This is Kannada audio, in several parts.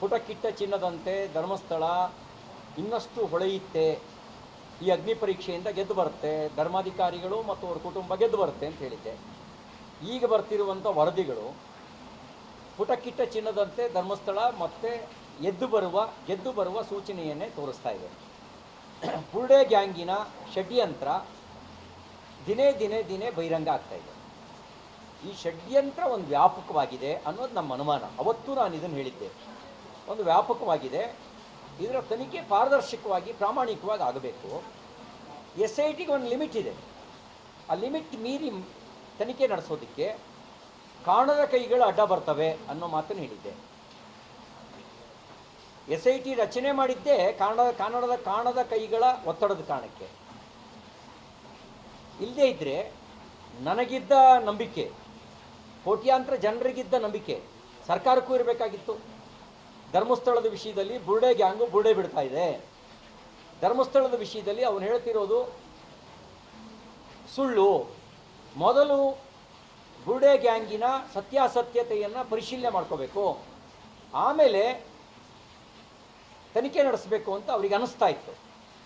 ಪುಟಕ್ಕಿಟ್ಟ ಚಿನ್ನದಂತೆ ಧರ್ಮಸ್ಥಳ ಇನ್ನಷ್ಟು ಹೊಳೆಯುತ್ತೆ. ಈ ಅಗ್ನಿ ಪರೀಕ್ಷೆಯಿಂದ ಗೆದ್ದು ಬರುತ್ತೆ. ಧರ್ಮಾಧಿಕಾರಿಗಳು ಮತ್ತು ಅವ್ರ ಕುಟುಂಬ ಗೆದ್ದು ಬರುತ್ತೆ ಅಂತ ಹೇಳಿದ್ದೆ. ಈಗ ಬರ್ತಿರುವಂಥ ವರದಿಗಳು ಪುಟಕ್ಕಿಟ್ಟ ಚಿನ್ನದಂತೆ ಧರ್ಮಸ್ಥಳ ಮತ್ತೆ ಎದ್ದು ಬರುವ, ಗೆದ್ದು ಬರುವ ಸೂಚನೆಯನ್ನೇ ತೋರಿಸ್ತಾ ಇದೆ. ಪುರ್ಡೆ ಗ್ಯಾಂಗಿನ ಷಡ್ಯಂತ್ರ ದಿನೇ ದಿನೇ ದಿನೇ ಬಹಿರಂಗ ಇದೆ. ಈ ಷಡ್ಯಂತ್ರ ಒಂದು ವ್ಯಾಪಕವಾಗಿದೆ ಅನ್ನೋದು ನಮ್ಮ ಅನುಮಾನ. ಅವತ್ತು ನಾನು ಇದನ್ನು ಹೇಳಿದ್ದೆ. ಒಂದು ವ್ಯಾಪಕವಾಗಿದೆ. ಇದರ ತನಿಖೆ ಪಾರದರ್ಶಕವಾಗಿ, ಪ್ರಾಮಾಣಿಕವಾಗಿ ಆಗಬೇಕು. ಎಸ್ ಐ ಟಿಗೆ ಒಂದು ಲಿಮಿಟ್ ಇದೆ. ಆ ಲಿಮಿಟ್ ಮೀರಿ ತನಿಖೆ ನಡೆಸೋದಕ್ಕೆ ಕಾಣದ ಕೈಗಳು ಅಡ್ಡ ಬರ್ತವೆ ಅನ್ನೋ ಮಾತನ್ನು ಹೇಳಿದ್ದೆ. ಎಸ್ ಐ ಟಿ ರಚನೆ ಮಾಡಿದ್ದೇ ಕಾಣದ ಕನ್ನಡದ ಕಾಣದ ಕೈಗಳ ಒತ್ತಡದ ಕಾರಣಕ್ಕೆ. ಇಲ್ಲದೇ ಇದ್ದರೆ ನನಗಿದ್ದ ನಂಬಿಕೆ, ಕೋಟ್ಯಾಂತರ ಜನರಿಗಿದ್ದ ನಂಬಿಕೆ ಸರ್ಕಾರಕ್ಕೂ ಇರಬೇಕಾಗಿತ್ತು. ಧರ್ಮಸ್ಥಳದ ವಿಷಯದಲ್ಲಿ ಬುರ್ಡೆ ಗ್ಯಾಂಗು ಬುರ್ಡೆ ಬಿಡ್ತಾ ಇದೆ. ಧರ್ಮಸ್ಥಳದ ವಿಷಯದಲ್ಲಿ ಅವನು ಹೇಳ್ತಿರೋದು ಸುಳ್ಳು. ಮೊದಲು ಬುರ್ಡೆ ಗ್ಯಾಂಗಿನ ಸತ್ಯಾಸತ್ಯತೆಯನ್ನು ಪರಿಶೀಲನೆ ಮಾಡ್ಕೋಬೇಕು. ಆಮೇಲೆ ತನಿಖೆ ನಡೆಸಬೇಕು ಅಂತ ಅವರಿಗೆ ಅನಿಸ್ತಾ ಇತ್ತು.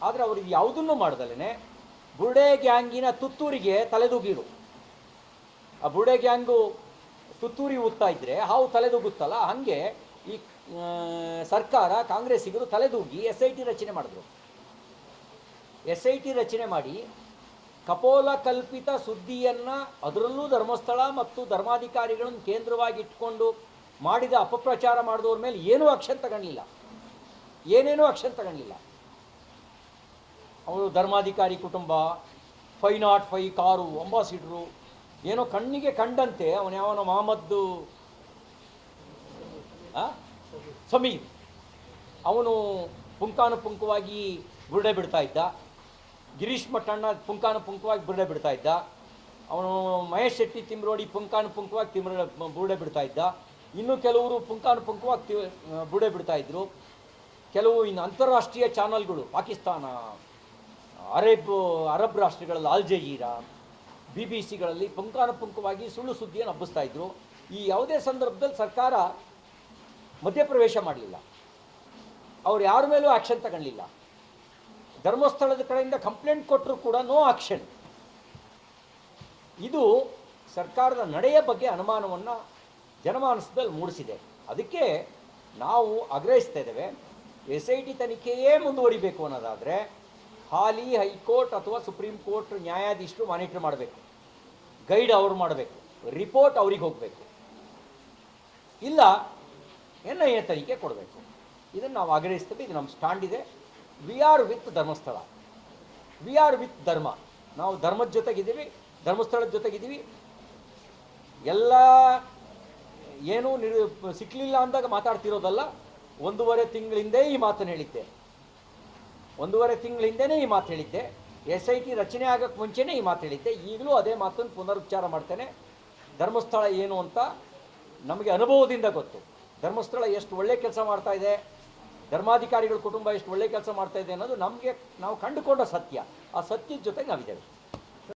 ಆದರೆ ಅವ್ರಿಗೆ ಯಾವುದನ್ನು ಮಾಡ್ದಲೇ ಬುರ್ಡೆ ಗ್ಯಾಂಗಿನ ತುತ್ತೂರಿಗೆ ತಲೆದೂಗಿರು. ಆ ಬುರ್ಡೆ ಗ್ಯಾಂಗು ತುತ್ತೂರಿ ಊದ್ತಾ ಇದ್ರೆ ಹಾವು ತಲೆದೂಗುತ್ತಲ್ಲ, ಹಾಗೆ ಈ ಸರ್ಕಾರ ಕಾಂಗ್ರೆಸ್ಸಿಗರು ತಲೆದೂಗಿ ಎಸ್ ಐ ಟಿ ರಚನೆ ಮಾಡಿದ್ರು ಎಸ್ ಐ ಟಿ ರಚನೆ ಮಾಡಿ ಕಪೋಲ ಕಲ್ಪಿತ ಸುದ್ದಿಯನ್ನು ಅದರಲ್ಲೂ ಧರ್ಮಸ್ಥಳ ಮತ್ತು ಧರ್ಮಾಧಿಕಾರಿಗಳನ್ನು ಕೇಂದ್ರವಾಗಿ ಇಟ್ಕೊಂಡು ಮಾಡಿದ ಅಪಪ್ರಚಾರ ಮಾಡಿದವ್ರ ಮೇಲೆ ಏನೂ ಅಕ್ಷನ್ ತಗೊಂಡಿಲ್ಲ ಏನೇನೂ ಆಕ್ಷನ್ ತಗೊಂಡಿಲ್ಲ ಅವರು ಧರ್ಮಾಧಿಕಾರಿ ಕುಟುಂಬ five nought five car ambassador ಏನೋ ಕಣ್ಣಿಗೆ ಕಂಡಂತೆ, ಅವನ ಯಾವನೋ ಮಹಮ್ಮದ್ದು? ಸಮೀರ್ ಅವನು ಪುಂಕಾನುಪುಂಕವಾಗಿ ಬುರುಡೆ ಬಿಡ್ತಾ ಇದ್ದ. ಗಿರೀಶ್ ಮಠಣ್ಣ ಪುಂಕಾನುಪುಂಕವಾಗಿ ಬುರುಡೆ ಬಿಡ್ತಾ ಇದ್ದ. ಅವನು ಮಹೇಶ್ ಶೆಟ್ಟಿ ತಿಮ್ರೋಡಿ ಪುಂಕಾನುಪುಂಕವಾಗಿ ತಿಮ್ರ, ಬುರುಡೆ ಬಿಡ್ತಾ ಇದ್ದ. ಇನ್ನು ಕೆಲವರು ಪುಂಕಾನುಪುಂಕವಾಗಿ ತಿ ಬುರುಡೆ ಬಿಡ್ತಾ ಇದ್ರು. ಕೆಲವು ಇನ್ನು ಅಂತಾರಾಷ್ಟ್ರೀಯ ಚಾನಲ್ಗಳು, ಪಾಕಿಸ್ತಾನ, ಅರೇಬ್, ಅರಬ್ ರಾಷ್ಟ್ರಗಳಲ್ಲಿ ಅಲ್ ಜಜೀರಾ, ಬಿ ಬಿ ಸಿಗಳಲ್ಲಿ ಪುಂಕಾನುಪುಂಕವಾಗಿ ಸುಳ್ಳು ಸುದ್ದಿಯನ್ನು ಹಬ್ಬಿಸ್ತಾ ಇದ್ರು. ಈ ಯಾವುದೇ ಸಂದರ್ಭದಲ್ಲಿ ಸರ್ಕಾರ ಮಧ್ಯಪ್ರವೇಶ ಮಾಡಲಿಲ್ಲ. ಅವ್ರು ಯಾರ ಮೇಲೂ ಆ್ಯಕ್ಷನ್ ತಗೊಳ್ಳಿಲ್ಲ ಧರ್ಮಸ್ಥಳದ ಕಡೆಯಿಂದ ಕಂಪ್ಲೇಂಟ್ ಕೊಟ್ಟರು ಕೂಡ ನೋ ಆಕ್ಷನ್ ಇದು ಸರ್ಕಾರದ ನಡೆಯ ಬಗ್ಗೆ ಅನುಮಾನವನ್ನು ಜನಮಾನಸದಲ್ಲಿ ಮೂಡಿಸಿದೆ. ಅದಕ್ಕೆ ನಾವು ಆಗ್ರಹಿಸ್ತಾ ಇದ್ದೇವೆ. ಎಸ್ ಐ ಟಿ ತನಿಖೆಯೇ ಮುಂದುವರಿಬೇಕು ಅನ್ನೋದಾದರೆ ಹಾಲಿ, ಹೈಕೋರ್ಟ್ ಅಥವಾ ಸುಪ್ರೀಂ ಕೋರ್ಟ್ ನ್ಯಾಯಾಧೀಶರು ಮಾನಿಟರ್ ಮಾಡಬೇಕು. ಗೈಡ್ ಅವ್ರು ಮಾಡಬೇಕು. ರಿಪೋರ್ಟ್ ಅವ್ರಿಗೆ ಹೋಗಬೇಕು. ಇಲ್ಲ ಎನ್ ಐ ಎ ತನಿಖೆ ಕೊಡಬೇಕು. ಇದನ್ನು ನಾವು ಆಗ್ರಹಿಸ್ತೇವೆ, ಇದು ನಮ್ಮ ಸ್ಟ್ಯಾಂಡ್ ಇದೆ. We are with Dharmasthala. We are with dharma. ನಾವು ಧರ್ಮದ ಜೊತೆಗಿದ್ದೀವಿ, ಧರ್ಮಸ್ಥಳದ ಜೊತೆಗಿದ್ದೀವಿ. ಎಲ್ಲ ಏನೂ ನಿರ್ ಸಿಕ್ಕಲಿಲ್ಲ ಅಂದಾಗ ಮಾತಾಡ್ತಿರೋದಲ್ಲ. ಒಂದೂವರೆ ತಿಂಗಳ ಹಿಂದೆ ಈ ಮಾತನ್ನು ಹೇಳಿದ್ದೆ. ಒಂದೂವರೆ ತಿಂಗಳ ಹಿಂದೆನೇ ಈ ಮಾತು ಹೇಳಿದ್ದೆ. ಎಸ್ ಐ ಟಿ ರಚನೆ ಆಗೋಕ್ಕೆ ಮುಂಚೆನೇ ಈ ಮಾತು ಹೇಳಿದ್ದೆ. ಈಗಲೂ ಅದೇ ಮಾತನ್ನು ಪುನರುಚ್ಚಾರ ಮಾಡ್ತೇನೆ. ಧರ್ಮಸ್ಥಳ ಏನು ಅಂತ ನಮಗೆ ಅನುಭವದಿಂದ ಗೊತ್ತು. ಧರ್ಮಸ್ಥಳ ಎಷ್ಟು ಒಳ್ಳೆ ಕೆಲಸ ಮಾಡ್ತಾ ಇದೆ? ಧರ್ಮಾಧಿಕಾರಿಗಳ ಕುಟುಂಬ ಎಷ್ಟು ಒಳ್ಳೆ ಕೆಲಸ ಮಾಡ್ತಾ ಇದೆ ಅನ್ನೋದು ನಮಗೆ ನಾವು ಕಂಡುಕೊಂಡ ಸತ್ಯ. ಆ ಸತ್ಯದ ಜೊತೆಗೆ ನಾವಿದ್ದೇವೆ.